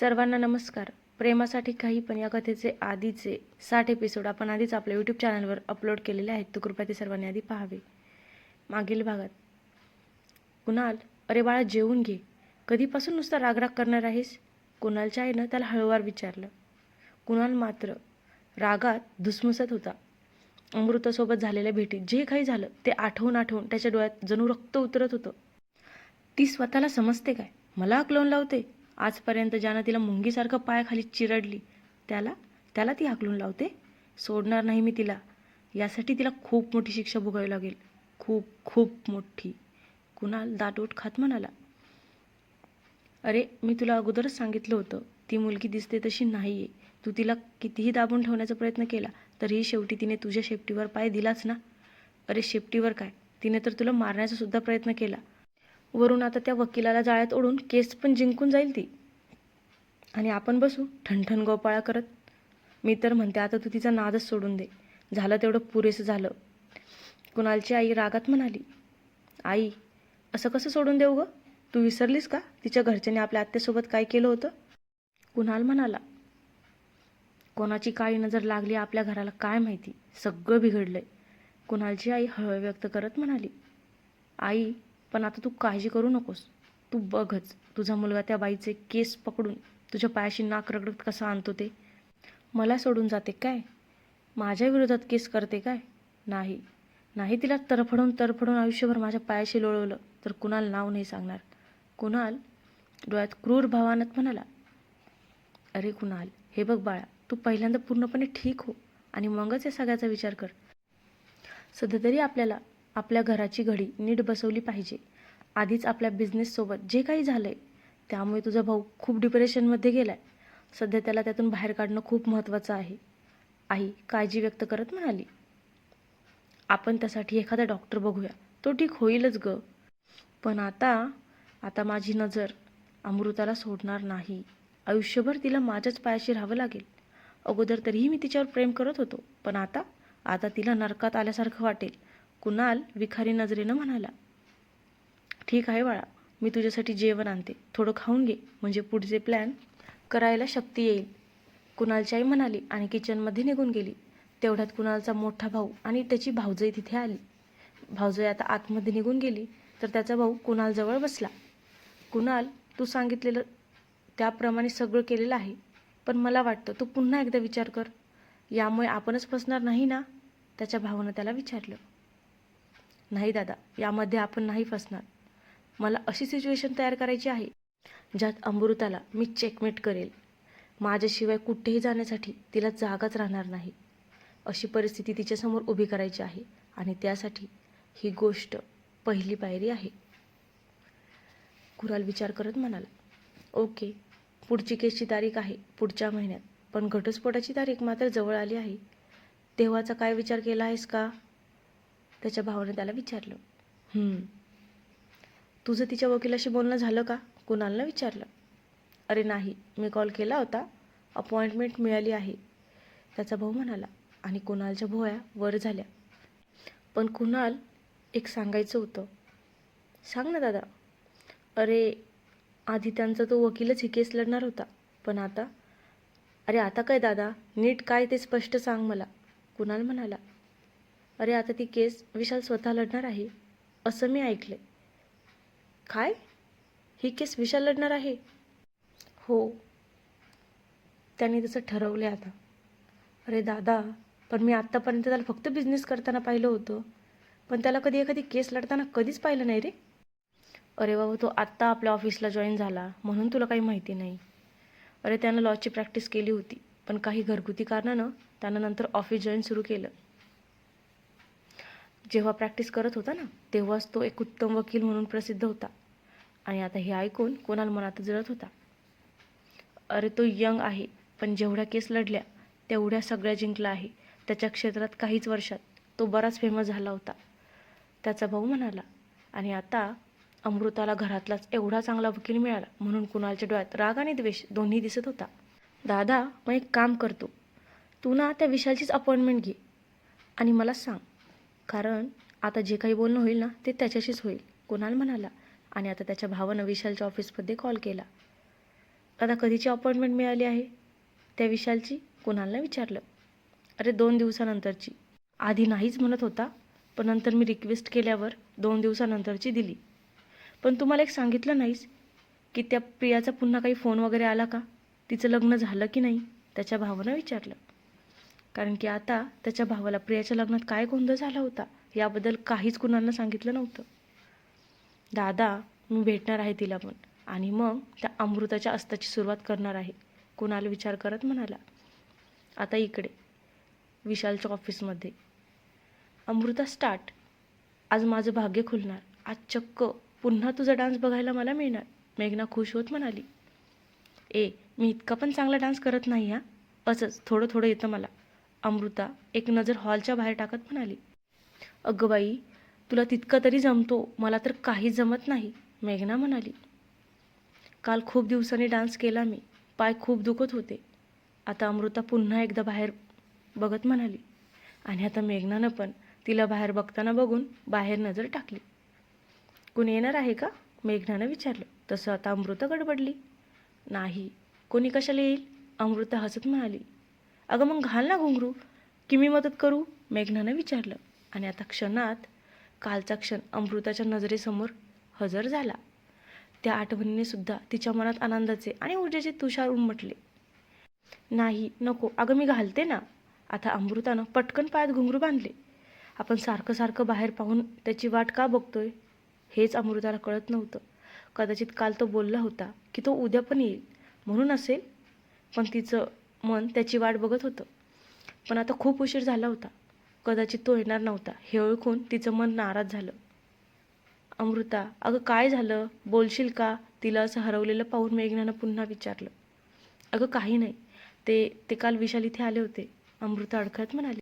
सर्वांना नमस्कार. प्रेमासाठी काही पण या कथेचे आधीचे साठ एपिसोड आपण आधीच आपल्या यूट्यूब चॅनलवर अपलोड केलेले आहेत. तर कृपया ते सर्वांनी आधी पाहावे. मागील भागात. कुणाल अरे बाळा जेवून घे. कधीपासून नुसता रागराग करणार आहेस? कुणालच्या आईनं त्याला हळूवार विचारलं. कुणाल मात्र रागात धुसमुसत होता. अमृतासोबत झालेल्या भेटीत जे काही झालं ते आठवून आठवून त्याच्या डोळ्यात जणू रक्त उतरत होतं. ती स्वतःला समजते काय? मला हाकलून लावते? आजपर्यंत ज्यानं तिला मुंगीसारखं पायाखाली चिरडली त्याला त्याला ती हाकलून लावते. सोडणार नाही मी तिला. यासाठी तिला खूप मोठी शिक्षा भोगावी लागेल. खूप खूप मोठी. कुणाल दाटोट खात म्हणाला अरे मी तुला अगोदरच सांगितलं होतं. ती मुलगी दिसते तशी नाही आहे तू तिला कितीही दाबून ठेवण्याचा प्रयत्न केला तरीही शेवटी तिने तुझ्या शेपटीवर पाय दिलाच ना. अरे शेपटीवर काय? तिने तर तुला मारण्याचा सुद्धा प्रयत्न केला. वरून आता त्या वकिलाला जाळ्यात ओढून केस पण जिंकून जाईल ती. आणि आपण बसू ठणठण गोपाळा करत. मी तर म्हणते आता तू तिचा नादच सोडून दे. झालं तेवढं पुरेसं झालं. कुणालची आई रागात म्हणाली आई असं कसं सोडून देऊ गं? तू विसरलीस का? तिच्या घरच्यांनी आपल्या आत्यासोबत काय केलं होतं? कुणाल म्हणाला कोणाची काळी नजर लागली आपल्या घराला काय माहिती? सगळं बिघडलंय. कुणालची आई हळहळ व्यक्त करत म्हणाली आई पण आता तू काळजी करू नकोस. तू बघच तुझा मुलगा त्या बाईचे केस पकडून तुझ्या पायाशी नाक रगडत कसा आणतो ते? मला सोडून जाते काय? माझ्या विरोधात केस करते काय? नाही. नाही तिला तरफडून तरफडून आयुष्यभर माझ्या पायाशी लोळवलं तर कुणाल नाव नाही सांगणार. कुणाल? डोळ्यात क्रूर भावानत म्हणाला. अरे कुणाल हे बघ बाळा तू पहिल्यांदा पूर्णपणे ठीक हो आणि मगच या सगळ्याचा विचार कर. सध्या तरी आपल्याला आपल्या घराची घडी नीट बसवली पाहिजे. आधीच आपल्या बिझनेससोबत जे काही झालं आहे त्यामुळे तुझा भाऊ खूप डिप्रेशनमध्ये गेला आहे सध्या त्याला त्यातून बाहेर काढणं खूप महत्त्वाचं आहे. आई काळजी व्यक्त करत म्हणाली आपण त्यासाठी एखादा डॉक्टर बघूया. तो ठीक होईलच ग. पण आता आता माझी नजर अमृताला सोडणार नाही. आयुष्यभर तिला माझ्याच पायाशी राहावं लागेल. अगोदर तरीही मी तिच्यावर प्रेम करत होतो पण आता आता तिला नरकात आल्यासारखं वाटेल. कुणाल विखारी नजरेनं म्हणाला ठीक आहे बाळा मी तुझ्यासाठी जेवण आणते. थोडं खाऊन घे. म्हणजे पुढचे प्लॅन करायला शक्ती येईल. कुणालची आई म्हणाली आणि किचनमध्ये निघून गेली. तेवढ्यात कुणालचा मोठा भाऊ आणि त्याची भाऊजई तिथे आली. भाऊजई आता आतमध्ये निघून गेली तर त्याचा भाऊ कुणालजवळ बसला. कुणाल तू सांगितलेलं त्याप्रमाणे सगळं केलेलं आहे पण मला वाटतं तू पुन्हा एकदा विचार कर. यामुळे आपणच फसणार नाही ना? त्याच्या भावानं त्याला विचारलं. नाही दादा यामध्ये आपण नाही फसणार. मला अशी सिच्युएशन तयार करायची आहे ज्यात अमृताला मी चेकमेट करेल. माझ्याशिवाय कुठेही जाण्यासाठी तिला जागाच राहणार नाही. अशी परिस्थिती तिच्यासमोर उभी करायची आहे आणि त्यासाठी ही गोष्ट पहिली पायरी आहे. कुराल विचार करत म्हणाला ओके पुढची केसची तारीख आहे पुढच्या महिन्यात पण घटस्फोटाची तारीख मात्र जवळ आली आहे. तेव्हाचा काय विचार केला आहेस का? त्याच्या भावाने त्याला विचारलं. तुझं तिच्या वकिलाशी बोलणं झालं का? कुणालनं विचारलं? अरे नाही मी कॉल केला होता. अपॉइंटमेंट मिळाली आहे. त्याचा भाऊ म्हणाला आणि कुणालच्या भोया वर झाल्या. पण कुणाल एक सांगायचं होतं. सांग ना दादा. अरे आधी त्यांचा तो वकीलच ही केस लढणार होता. पण आता? अरे आता काय दादा? नीट काय ते स्पष्ट सांग मला. कुणाल म्हणाला अरे आता ती केस विशाल स्वतः लढणार आहे असं मी ऐकलं काय? ही केस विशाल लढणार आहे? हो. त्यांनी तसं ठरवलं आता. अरे दादा पण मी आत्तापर्यंत त्याला फक्त बिझनेस करताना पाहिलं होतं. पण त्याला कधी एखादी केस लढताना कधीच पाहिलं नाही रे. अरे बाबा तो आत्ता आपल्या ऑफिसला जॉईन झाला म्हणून तुला काही माहिती नाही. अरे त्यानं लॉची प्रॅक्टिस केली होती पण काही घरगुती कारणानं त्यानं नंतर ऑफिस जॉईन सुरू केलं. जेव्हा प्रॅक्टिस करत होता ना तेव्हाच तो एक उत्तम वकील म्हणून प्रसिद्ध होता. आणि आता हे ऐकून कोणाल मनात जळत होता? अरे तो यंग आहे पण जेवढ्या केस लढल्या तेवढ्या सगळ्या जिंकला आहे. त्याच्या क्षेत्रात काहीच वर्षात तो बराच फेमस झाला होता. त्याचा भाऊ म्हणाला आणि आता अमृताला घरातलाच एवढा चांगला वकील मिळाला म्हणून कुणालच्या डोळ्यात राग आणि द्वेष दोन्ही दिसत होता. दादा मग एक काम करतो. तू ना त्या विशालचीच अपॉइंटमेंट घे आणि मला सांग कारण आता जे काही बोलणं होईल ना ते त्याच्याशीच होईल. कुणाल म्हणाला आणि आता त्याच्या भावानं विशालच्या ऑफिसमध्ये कॉल केला. आता कधीची अपॉइंटमेंट मिळाली आहे? त्या विशालची? कुणालला विचारलं? अरे दोन दिवसानंतरची. आधी नाहीच म्हणत होता पण नंतर मी रिक्वेस्ट केल्यावर दोन दिवसानंतरची दिली. पण तुम्हाला एक सांगितलं नाहीस की त्या प्रियाचा पुन्हा काही फोन वगैरे आला का? तिचं लग्न झालं की नाही? त्याच्या भावानं विचारलं. कारण की आता त्याच्या भावाला प्रियाच्या लग्नात काय गोंधळ झाला होता याबद्दल काहीच कुणाला सांगितलं नव्हतं. दादा मी भेटणार आहे तिला पण. आणि मग त्या अमृताच्या अस्ताची सुरुवात करणार आहे. कुणाला विचार करत म्हणाला. आता इकडे. विशालच्या ऑफिसमध्ये. अमृता स्टार्ट. आज माझं भाग्य खुलणार. आज चक्क. पुन्हा तुझा डान्स बघायला मला मिळणार. मेघना खुश होत म्हणाली. ए मी इतका पण चांगला डान्स करत नाही हा. असंच थोडं थोडं येतं मला. अमृता एक नजर हॉलच्या बाहेर टाकत म्हणाली अगं बाई तुला तितकं तरी जमतो मला तर काही जमत नाही मेघना म्हणाली. काल खूप दिवसांनी डान्स केला मी पाय खूप दुखत होते. आता अमृता पुन्हा एकदा बाहेर बघत म्हणाली आणि आता मेघनानं पण तिला बाहेर बघताना बघून बाहेर नजर टाकली. कोणी येणार आहे का? मेघनानं विचारलं. तसं आता अमृता गडबडली. नाही. कोणी कशाला येईल? अमृता हसत म्हणाली. अगं मग घाल ना घुंगरू. की मी मदत करू? मेघनानं विचारलं. आणि आता क्षणात कालचा क्षण अमृताच्या नजरेसमोर हजर झाला. त्या आठवणीने सुद्धा तिच्या मनात आनंदाचे आणि ऊर्जेचे तुषार उमटले. नाही नको. अगं मी घालते ना. आता अमृतानं पटकन पायात घुंगरू बांधले. आपण सारखं सारखं बाहेर पाहून त्याची वाट का बघतोय? हेच अमृताला कळत नव्हतं. कदाचित काल तो बोलला होता की तो उद्या पण येईल. म्हणून असेल? पण तिचं मन त्याची वाट बघत होतं. पण आता खूप उशीर झाला होता. कदाचित तो येणार नव्हता. हे ओळखून तिचं मन नाराज झालं. अमृता अगं काय झालं? बोलशील का? तिला असं हरवलेलं पाहून मेघनानं पुन्हा विचारलं. अगं काही नाही. ते ते काल विशाल इथे आले होते. अमृता अडखळत म्हणाली.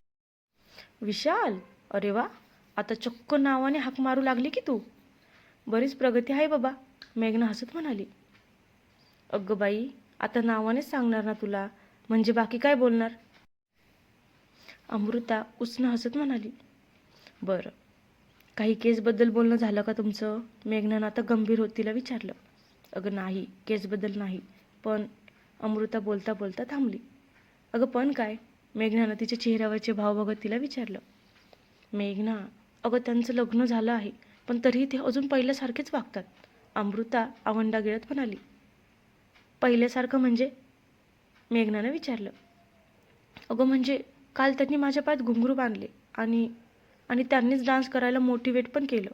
विशाल? अरे वा! आता चक्क नावाने हाक मारू लागली की तू? बरीच प्रगती आहे बाबा. मेघना हसत म्हणाली. अगं बाई आता नावानेच सांगणार ना तुला. म्हणजे बाकी काय बोलणार? अमृता उसनं हसत म्हणाली बरं. काही केसबद्दल बोलणं झालं का तुमचं? मेघनानं आता गंभीर होत तिला विचारलं. अगं नाही केसबद्दल नाही. पण अमृता बोलता बोलता थांबली. अगं पण काय? मेघनानं तिच्या चेहऱ्यावरचे भाव बघत तिला विचारलं. मेघना अगं त्यांचं लग्न झालं आहे पण तरीही ते अजून पहिल्यासारखेच वागतात. अमृता आवंडा गिळत म्हणाली पहिल्यासारखं म्हणजे? मेघनानं विचारलं. अगं म्हणजे काल त्यांनी माझ्या पायात घुंगरू बांधले आणि आणि त्यांनीच डान्स करायला मोटिवेट पण केलं.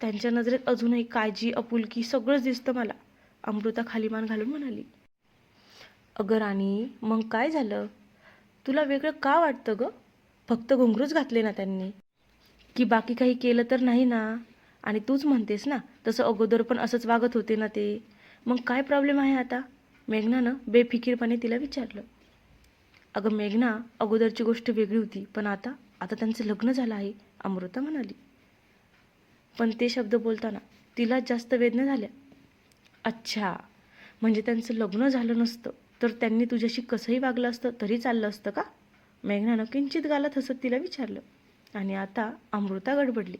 त्यांच्या नजरेत अजूनही काळजी आपुलकी सगळंच दिसतं मला अमृता खाली मान घालून म्हणाली. अगं राणी मग काय झालं? तुला वेगळं का वाटतं गं? फक्त घुंगरूच घातले ना त्यांनी. की बाकी काही केलं तर नाही ना? आणि तूच म्हणतेस ना तसं अगोदर पण असंच वागत होते ना ते. मग काय प्रॉब्लेम आहे आता? मेघनानं बेफिकीरपणे तिला विचारलं. अगं मेघना अगोदरची गोष्ट वेगळी होती पण आता आता त्यांचं लग्न झालं आहे अमृता म्हणाली. पण ते शब्द बोलताना तिलाच जास्त वेदना झाल्या. अच्छा म्हणजे त्यांचं लग्न झालं नसतं तर त्यांनी तुझ्याशी कसंही वागलं असतं तरी चाललं असतं का? मेघनानं किंचित गालात हसत तिला विचारलं. आणि आता अमृता गडबडली.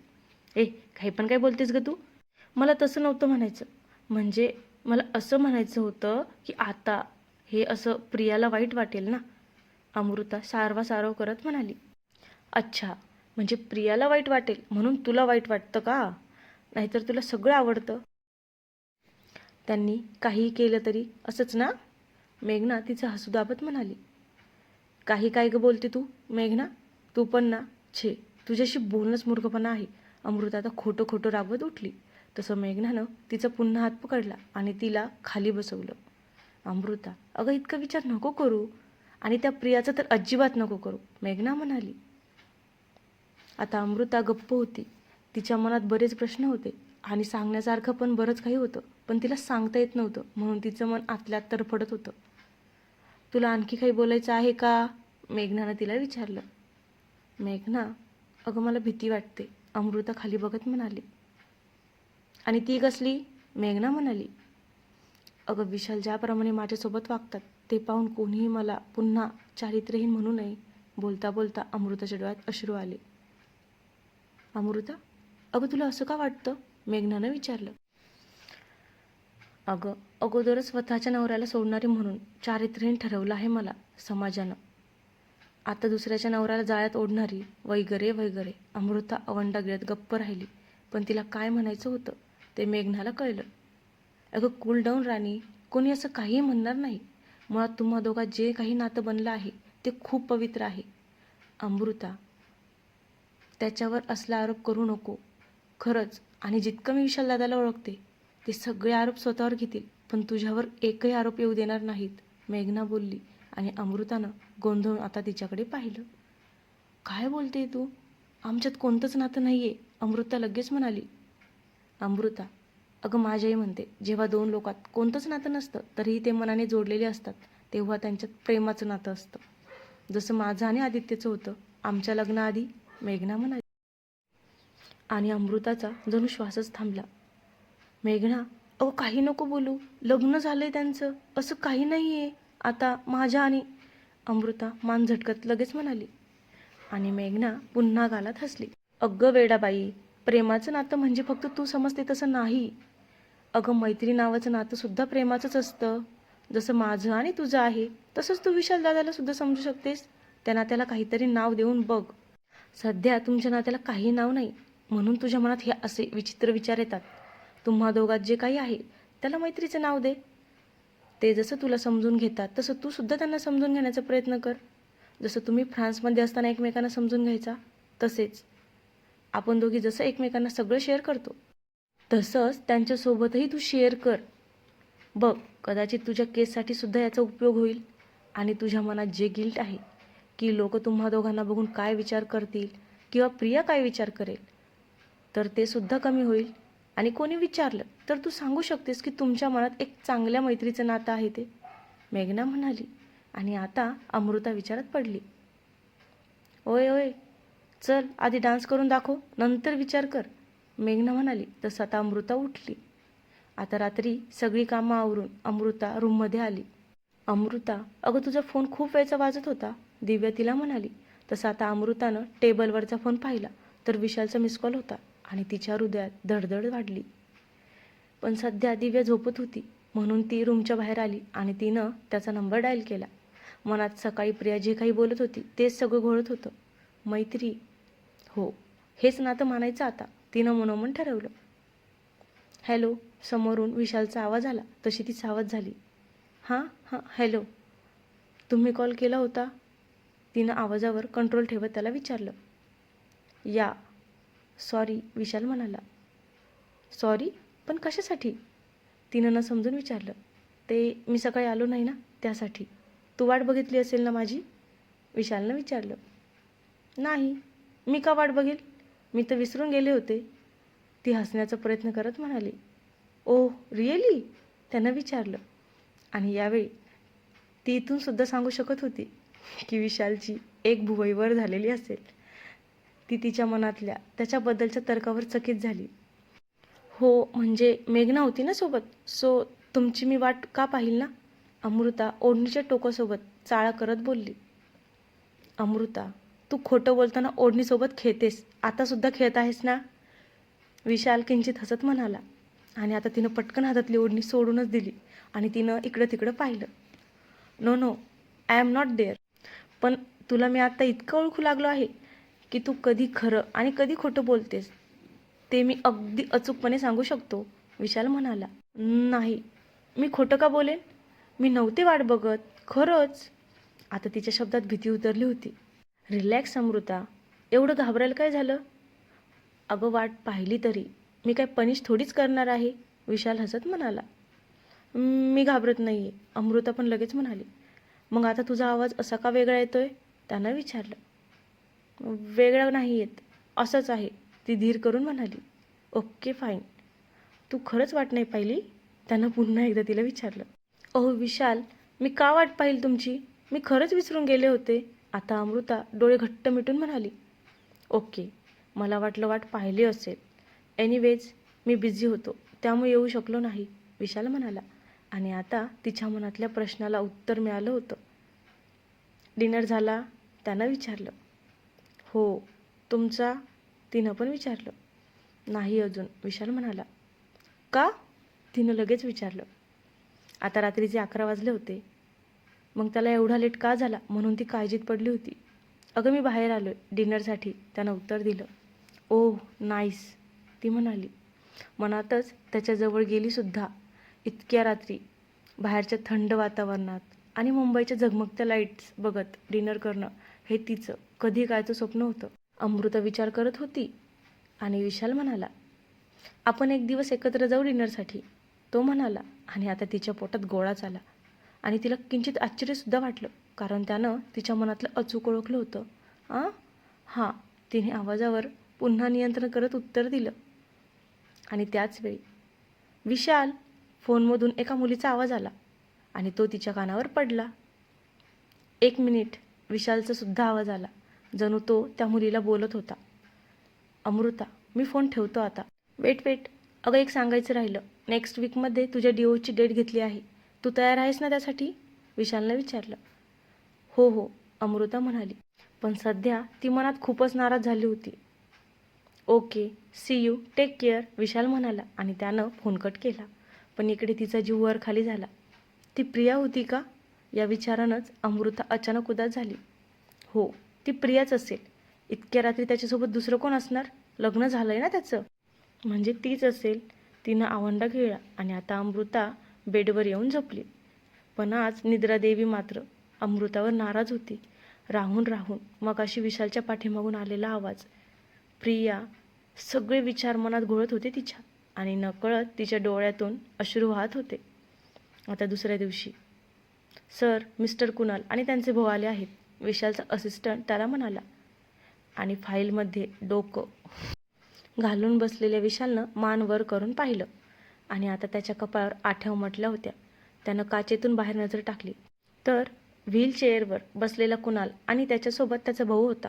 ए काही पण काय बोलतेस ग तू? मला तसं नव्हतं म्हणायचं. म्हणजे मला असं म्हणायचं होतं की आता हे असं प्रियाला वाईट वाटेल ना? अमृता सारवा सारव करत म्हणाली. अच्छा म्हणजे प्रियाला वाईट वाटेल म्हणून तुला वाईट वाटतं का? नाहीतर तुला सगळं आवडतं. त्यांनी काहीही केलं तरी असंच ना? मेघना तिचं हसू दाबत म्हणाली. काही काय ग बोलते तू मेघना? तू पण ना छे तुझ्याशी बोलणंच मूर्खपणा आहे. अमृता आता खोटं खोटं रागवत उठली. तसं मेघनानं तिचा पुन्हा हात पकडला आणि तिला खाली बसवलं. अमृता अगं इतका विचार नको करू. आणि त्या प्रियाचा तर अजिबात नको करू मेघना म्हणाली. आता अमृता गप्प होती. तिच्या मनात बरेच प्रश्न होते आणि सांगण्यासारखं पण बरंच काही होतं पण तिला सांगता येत नव्हतं म्हणून तिचं मन आतल्यात तरफडत होतं. तुला आणखी काही बोलायचं आहे का? मेघनानं तिला विचारलं. मेघना अगं मला भीती वाटते अमृता खाली बघत म्हणाली. आणि ती कसली? मेघना म्हणाली अगं विशाल ज्याप्रमाणे माझ्यासोबत वागतात ते पाहून कोणीही मला पुन्हा चारित्र्यहीन म्हणू नये बोलता बोलता अमृताच्या डोळ्यात अश्रू आले. अमृता अगं तुला असं का वाटतं? मेघनानं विचारलं. अगं अगोदरच स्वतःच्या नवऱ्याला सोडणारी म्हणून चारित्र्यहीन ठरवलं आहे मला समाजानं. आता दुसऱ्याच्या नवऱ्याला जाळ्यात ओढणारी वैगरे वैगरे. अमृता अवंडा गिळत गप्प राहिली पण तिला काय म्हणायचं होतं? ते मेघनाला कळलं. अगं कूल डाऊन राणी कोणी असं काहीही म्हणणार नाही. मुळात तुम्हा दोघा जे काही नातं बनलं आहे ते खूप पवित्र आहे. अमृता त्याच्यावर असला आरोप करू नको. खरंच आणि जितकं मी विशाल दादाला ओळखते ते सगळे आरोप स्वतःवर घेतील पण तुझ्यावर एकही आरोप येऊ देणार नाहीत मेघना बोलली आणि अमृतानं गोंधळून आता तिच्याकडे पाहिलं. काय बोलते तू? आमच्यात कोणतंच नातं नाही आहे अमृता लगेच म्हणाली. अमृता. अगं माझ्याही म्हणते जेव्हा दोन लोकात कोणतंच नातं नसतं तरीही ते मनाने जोडलेले असतात तेव्हा त्यांच्यात प्रेमाचं नातं असतं. जसं माझं आणि आदित्यचं होतं आमच्या लग्नाआधी मेघना म्हणाली. आणि अमृताचा जणू श्वासच थांबला. मेघना अहो काही नको बोलू लग्न झालंय त्यांचं असं काही नाही आहे आता माझ्या आणि अमृता मान झटकत लगेच म्हणाली. आणि मेघना पुन्हा गालात हसली. अगं वेडाबाई प्रेमाचं नातं म्हणजे फक्त तू समजते तसं नाही. अगं मैत्री नावाचं नातंसुद्धा प्रेमाचंच असतं. जसं माझं आणि तुझं आहे तसंच तू विशाल दादाला सुद्धा समजू शकतेस. त्या नात्याला काहीतरी नाव देऊन बघ. सध्या तुमच्या नात्याला काही नाव नाही म्हणून तुझ्या मनात हे असे विचित्र विचार येतात. तुम्हा दोघात जे काही आहे त्याला मैत्रीचं नाव दे. ते जसं तुला समजून घेतात तसं तू सुद्धा त्यांना समजून घेण्याचा प्रयत्न कर. जसं तुम्ही फ्रान्समध्ये असताना एकमेकांना समजून घ्यायचा तसेच. आपण दोघी जसं एकमेकांना सगळं शेअर करतो तसंच त्यांच्यासोबतही तू शेअर कर. बघ कदाचित तुझ्या केससाठी सुद्धा याचा उपयोग होईल आणि तुझ्या मनात जे गिल्ट आहे की लोक तुम्हा दोघांना बघून काय विचार करतील किंवा प्रिया काय विचार करेल तर ते सुद्धा कमी होईल. आणि कोणी विचारलं तर तू सांगू शकतेस की तुमच्या मनात एक चांगल्या मैत्रीचं नातं आहे ते. मेघना म्हणाली आणि आता अमृता विचारात पडली. ओय ओय चल आधी डान्स करून दाखव नंतर विचार कर. मेघना म्हणाली तसं आता अमृता उठली. आता रात्री सगळी कामं आवरून अमृता रूममध्ये आली. अमृता अगं तुझा फोन खूप वेळचा वाजत होता. दिव्या तिला म्हणाली तसं आता अमृतानं टेबलवरचा फोन पाहिला तर विशालचा मिस कॉल होता आणि तिच्या हृदयात धडधड वाढली. पण सध्या दिव्या झोपत होती म्हणून ती रूमच्या बाहेर आली आणि तिनं त्याचा नंबर डायल केला. मनात सकाळी प्रिया जे काही बोलत होती तेच सगळं घोळत होतं. मैत्री हो. हेच नातं मानायचं आता. तिनं मनोमन ठरवलं. हॅलो समोरून विशालचा आवाज आला. तशी ती सावध झाली. हां हां हॅलो. तुम्ही कॉल केला होता? तिनं आवाजावर कंट्रोल ठेवत त्याला विचारलं. या. सॉरी विशाल म्हणाला. सॉरी? पण कशासाठी? तिनं न समजून विचारलं. ते मी सकाळी आलो नाही ना त्यासाठी. तू वाट बघितली असेल ना माझी? विशालनं विचारलं. नाही. मी का वाट बघेल? मी तर विसरून गेले होते. ती हसण्याचा प्रयत्न करत म्हणाली ओ रिअली? त्यानं विचारलं. आणि यावेळी ती इथून सुद्धा सांगू शकत होती की विशालची एक भुवईवर झालेली असेल. ती तिच्या मनातल्या त्याच्याबद्दलच्या तर्कावर चकित झाली. हो म्हणजे मेघना होती ना सोबत? सो तुमची मी वाट का पाहिल ना? अमृता ओढणीच्या टोकासोबत चाळा करत बोलली. अमृता तू खोटं बोलताना ओढणीसोबत खेळतेस. आतासुद्धा खेळत आहेस ना? विशाल किंचित हसत म्हणाला. आणि आता तिनं पटकन हातातली ओढणी सोडूनच दिली आणि तिनं इकडं तिकडं पाहिलं. No no I am not there पण तुला मी आत्ता इतकं ओळखू लागलो आहे की तू कधी खरं आणि कधी खोटं बोलतेस. ते मी अगदी अचूकपणे सांगू शकतो विशाल म्हणाला. नाही. मी खोटं का बोलेन? मी नव्हते वाट बघत. खरंच. आता तिच्या शब्दात भीती उतरली होती. रिलॅक्स अमृता. एवढं घाबरायला काय झालं? अगं वाट पाहिली तरी. मी काय पनिश थोडीच करणार आहे? विशाल हसत म्हणाला. मी घाबरत नाही आहे अमृता पण लगेच म्हणाली. मग आता तुझा आवाज असा का वेगळा येतोय? त्यानं विचारलं. वेगळा नाही येत. असंच आहे. ती धीर करून म्हणाली. ओके फाईन तू खरंच वाट नाही पाहिली? त्यानं पुन्हा एकदा तिला विचारलं. अहो विशाल मी का वाट पाहिली तुमची? मी खरंच विसरून गेले होते. आता अमृता डोळे घट्ट मिटून म्हणाली ओके मला वाटलं वाट पाहिली असेल. एनिवेज मी बिझी होतो. त्यामुळे येऊ शकलो नाही विशाल म्हणाला. आणि आता तिच्या मनातल्या प्रश्नाला उत्तर मिळालं होतं. डिनर झाला त्यानं विचारलं. हो तुमचा? तिनं पण विचारलं. नाही अजून विशाल म्हणाला. का? तिनं लगेच विचारलं. आता रात्रीचे अकरा वाजले होते मग त्याला एवढा लेट का झाला म्हणून ती काळजीत पडली होती. अगं मी बाहेर आलो आहे डिनरसाठी त्यानं उत्तर दिलं. ओह नाईस ती म्हणाली. मनातच त्याच्याजवळ गेलीसुद्धा इतक्या रात्री बाहेरच्या थंड वातावरणात आणि मुंबईच्या झगमगत्या लाईट्स बघत डिनर करणं हे तिचं कधी कायचं स्वप्न होतं. अमृता विचार करत होती आणि विशाल म्हणाला आपण एक दिवस एकत्र जाऊ डिनरसाठी. तो म्हणाला आणि आता तिच्या पोटात गोळाच आला आणि तिला किंचित आश्चर्यसुद्धा वाटलं कारण त्यानं तिच्या मनातलं अचूक ओळखलं होतं. आ? हां तिने आवाजावर पुन्हा नियंत्रण करत उत्तर दिलं. आणि त्याच वेळी विशाल फोनमधून एका मुलीचा आवाज आला आणि तो तिच्या कानावर पडला. एक मिनिट विशालचा सुद्धा आवाज आला जणू तो त्या मुलीला बोलत होता. अमृता मी फोन ठेवतो आता. वेट वेट अगं एक सांगायचं राहिलं. नेक्स्ट वीकमध्ये तुझ्या डिओची डेट घेतली आहे. तू तयार आहेस ना त्यासाठी? विशालनं विचारलं. हो हो अमृता म्हणाली. पण सध्या ती मनात खूपच नाराज झाली होती. Okay see you take care Vishal म्हणाला आणि त्यानं फोन कट केला. पण इकडे तिचा जीव वर खाली झाला. ती प्रिया होती का? या विचारानंच अमृता अचानक उदास झाली. हो ती प्रियाच असेल. इतक्या रात्री त्याच्यासोबत दुसरं कोण असणार? लग्न झालं आहे ना त्याचं? म्हणजे तीच असेल. तिनं आवंडा खेळला आणि आता अमृता बेडवर येऊन झोपली. पण आज निद्रादेवी मात्र अमृतावर नाराज होती. राहून राहून मग अशी विशालच्या पाठीमागून आलेला आवाज प्रिया सगळे विचार मनात घोळत होते तिच्या आणि नकळत तिच्या डोळ्यातून अश्रू वाहत होते. आता दुसऱ्या दिवशी सर मिस्टर कुणाल आणि त्यांचे भाऊ आले आहेत विशालचा असिस्टंट त्याला म्हणाला आणि फाईलमध्ये डोकं घालून बसलेल्या विशालनं मान वर करून पाहिलं. आणि आता त्याच्या कपाळावर आठ्या उमटल्या होत्या. त्यानं काचेतून बाहेर नजर टाकली. तर व्हीलचेअरवर बसलेला कुणाल आणि त्याच्यासोबत त्याचा भाऊ होता.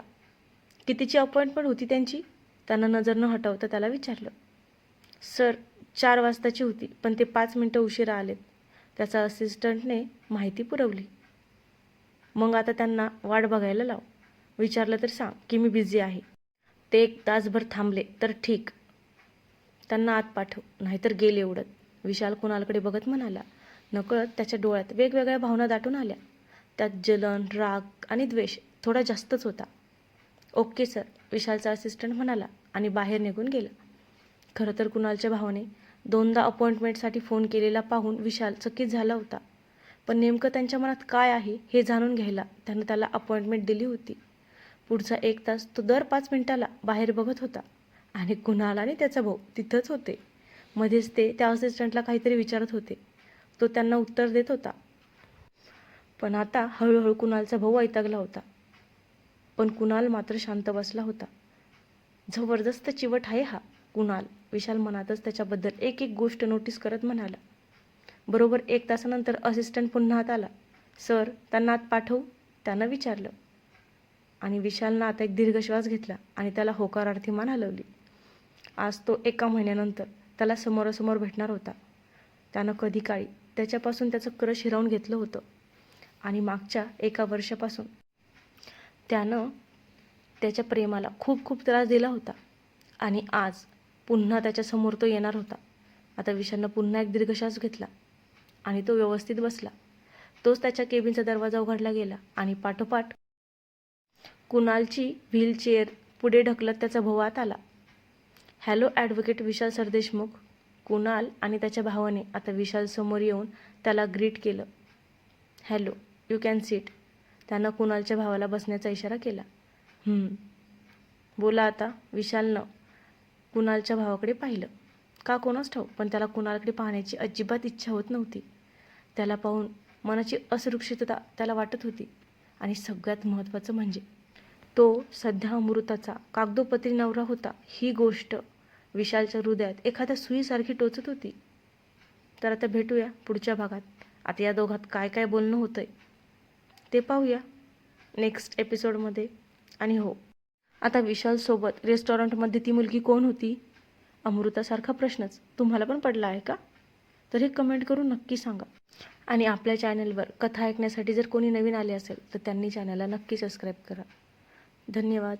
कितीची अपॉइंटमेंट होती त्यांची? त्यानं नजर न हटवता त्याला विचारलं. सर चार वाजताची होती पण ते पाच मिनटं उशिरा आलेत. त्याचा असिस्टंटने माहिती पुरवली. मग आता त्यांना वाट बघायला लाव. विचारलं तर सांग की मी बिझी आहे. ते एक तासभर थांबले तर ठीक. त्यांना आत पाठव नाहीतर गेले उडत. विशाल कुणालकडे बघत म्हणाला नकळत त्याच्या डोळ्यात वेगवेगळ्या भावना दाटून आल्या. त्यात जलन राग आणि द्वेष थोडा जास्तच होता. ओके सर विशालचा असिस्टंट म्हणाला आणि बाहेर निघून गेला. खरं तर कुणालच्या भावाने दोनदा अपॉइंटमेंटसाठी फोन केलेला पाहून विशाल चकित झाला होता. पण नेमकं त्यांच्या मनात काय आहे हे जाणून घ्यायला त्यानं त्याला अपॉइंटमेंट दिली होती. पुढचा एक तास तो दर पाच मिनिटाला बाहेर बघत होता. आणि कुणाल आणि त्याचा भाऊ तिथंच होते. मध्येच ते त्या असिस्टंटला काहीतरी विचारत होते. तो त्यांना उत्तर देत होता. पण आता हळूहळू कुणालचा भाऊ वैतागला होता. पण कुणाल मात्र शांत बसला होता. जबरदस्त चिवट आहे हा कुणाल विशाल मनातच त्याच्याबद्दल एक एक गोष्ट नोटीस करत म्हणाला. बरोबर एक तासानंतर असिस्टंट पुन्हा आत आला. सर त्यांना आत पाठवू? त्यानं विचारलं. आणि विशालनं आता एक दीर्घ श्वास घेतला आणि त्याला होकारार्थी मान हलवली. आज तो एका महिन्यानंतर त्याला समोरासमोर भेटणार होता. त्यानं कधी काळी त्याच्यापासून त्याचं क्रश हिरावून घेतलं होतं. आणि मागच्या एका वर्षापासून त्यानं त्याच्या प्रेमाला खूप खूप त्रास दिला होता. आणि आज पुन्हा त्याच्यासमोर तो येणार होता. आता विशालनं पुन्हा एक दीर्घ श्वास घेतला आणि तो व्यवस्थित बसला. तोच त्याच्या केबिनचा दरवाजा उघडला गेला आणि पाठोपाठ कुणालची व्हीलचेअर पुढे ढकलत त्याचा भाऊ आत आला. हॅलो ॲडव्होकेट विशाल सरदेशमुख कुणाल आणि त्याच्या भावाने आता विशाल समोर येऊन त्याला ग्रीट केलं. Hello you can sit. त्यानं कुणालच्या भावाला बसण्याचा इशारा केला. बोला आता विशालनं कुणालच्या भावाकडे पाहिलं. का कोणाच ठाऊ पण त्याला कुणालकडे पाहण्याची अजिबात इच्छा होत नव्हती. त्याला पाहून मनाची असुरक्षितता त्याला वाटत होती. आणि सगळ्यात महत्त्वाचं म्हणजे तो सध्या अमृताचा कागदोपत्री नवरा होता. ही गोष्ट विशालच्या हृदयात एखाद्या सुईसारखी टोचत होती. तर आता भेटूया पुढच्या भागात. आता या दोघात काय काय बोलणं होतं आहे ते पाहूया नेक्स्ट एपिसोडमध्ये. आणि हो आता विशालसोबत रेस्टॉरंटमध्ये ती मुलगी कोण होती? अमृतासारखा प्रश्नच तुम्हाला पण पडला आहे का? तर हे कमेंट करून नक्की सांगा. आणि आपल्या चॅनलवर कथा ऐकण्यासाठी जर कोणी नवीन आले असेल तर त्यांनी चॅनलला नक्की सबस्क्राईब करा. धन्यवाद.